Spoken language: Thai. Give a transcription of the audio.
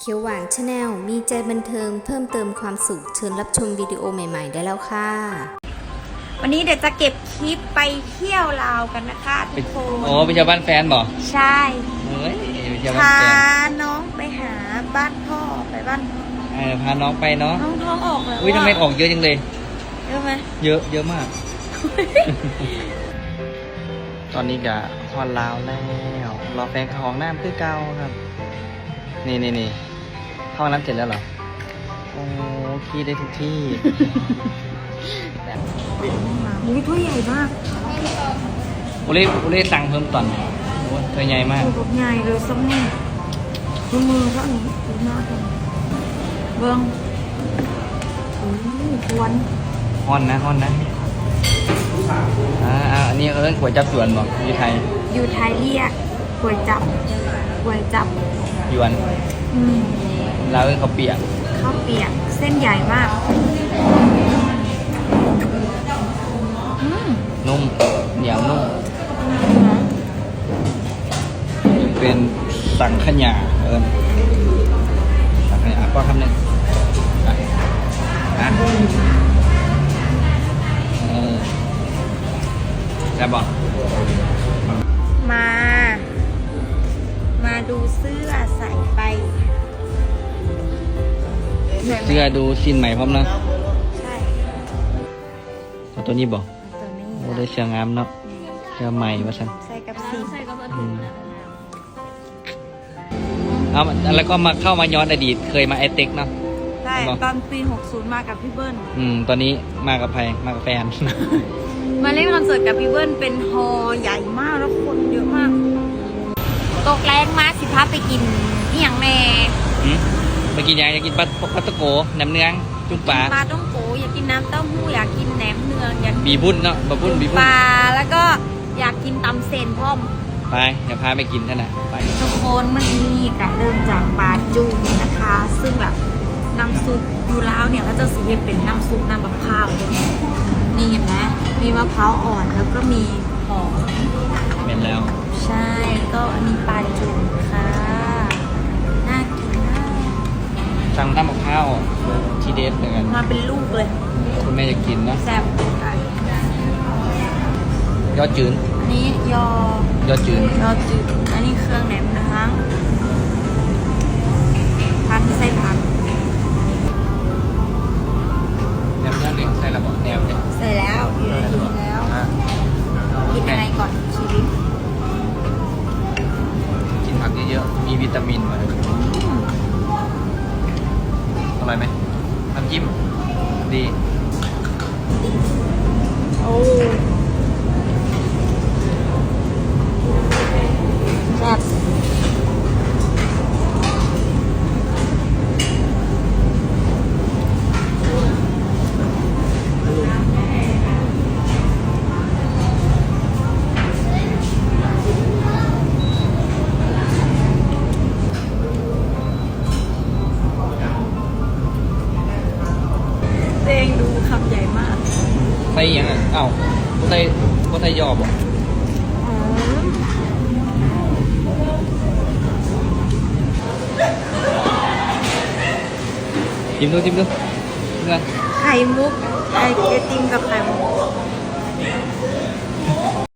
เขียวหวานชาแนลมีใจบันเทิงเพิ่มเติมความสุขเชิญรับชมวิดีโอใหม่ ๆ ได้แล้วค่ะ วันนี้เดี๋ยวจะเก็บคลิปไปเที่ยวลาวกันนะคะทุกคนโอ้เป็นชาวบ้านแฟนบอกใช่เฮ้ยเป็นชาวบ้านพาแฟนน้องไปหาบ้านพ่อไปบ้านพ่อเออพาน้องไปเนาะน้องท้องออกแล้วอุ้ยทำไมออกเยอะจังเลย เยอะไหมเยอะเยอะมาก ตอนนี้กะฮอนลาวแล้วรอแฟนเข้าห้องน้ำคือเก่าครับ นี่นี่นี่เข้า ห้องน้ำเสร็จแล้วเหรอ โอ้ขี้ได้ทุกที่ อุ้ยถ้วยใหญ่มากอุเล่อุเล่สั่งเพิ่มตอนโอ้ตัวใหญ่มาก ตัวใหญ่เลยซ้ำนี่ดูมือเขาหนูดูหน้าเขาเบิ้งโอ้ยควนฮอนนะฮอนนะ อ่าอ่าอันนี้เอิ้นก๋วยจับสวนบอกอยู่ไทยอยู่ไทยเรียกก๋วยจับก๋วยจับยวน อืม เราวเอิ้นเขาวเปียกข้าวเปียกเส้นใหญ่มากอืมนุ่มเหนียวนุ่มเป็นสังขยาเอิญสังขยาก็คำหนึ่งอะอะเออแล้วบอก เหนื่อยไหมเสื้อดูสิ้นใหม่พร้อมเนาะใช่เอาตัวนี้บอกตัวนี้โอ้ได้เสื้องามเนาะเสื้อใหม่ว่าสันใส่กับสีอืมเอาแล้วก็มาเข้ามาย้อนอดีตเคยมาไอเต็กเนาะใช่บอกตอนปี 60 มากับพี่เบิ้ลอืมตอนนี้มากับใครมากับแฟน มาเล่นคอนเสิร์ตกับพี่เบิ้ลเป็นฮอลล์ใหญ่มากแล้วคนเยอะมาก ตกแรงมาสิพาไปกินนี่อย่างแม่หื มไปกินยังอยากกินปลาปลาตะโกน้ำเนื้องจุ่มปลาปลาต้องโกอยากกินน้ำเต้าหู้อยากกินแหนมเนืองอยากบีบุญเนาะบะบุญบีบุปญลาแล้วก็อยากกินตำเซนพร้อมไปเดี๋ยวพาไปกินท่านน่ะไปทุกคนมันนี่กะเริ่มจากปลาจูนะคะ ซึ่งแบบน้ำซุปอยู่แล้วเนี่ยก็จะสีเป็นน้ำซุปน้ำแบบข้าวนี่เห็นไหมมีมะพร้าวอ่อนแล้วก็มีหอมเป็นแล้ว ใช่ก็อันนี้ปลาจูค่ะ สั่งน้ำมะพร้าวทีเด็ดเหมือนกันมาเป็นลูกเลย คุณแม่จะกินเนาะแซ่บค่ะยอดจืนอันนี้ยอยอดจืนยอจืดอันนี้เครื่องแหนมนะคะพันไส้ผักแนมย่างหนึ่งใส่ระบบแนมเนี่ยใส่แล้วอยู่ในนี้แล้วอะกินอะไรก่อนชีวิต กินผักเยอะๆมีวิตามินมาอ ร่อยไหมน้ำจิ้มดี ส่ยังอะเอ้าบ่ไส่บ่ไส่ยอบ่จิ้มดูจิ้มดูเงไข่มุกไข่ไอติมกับไข่มุก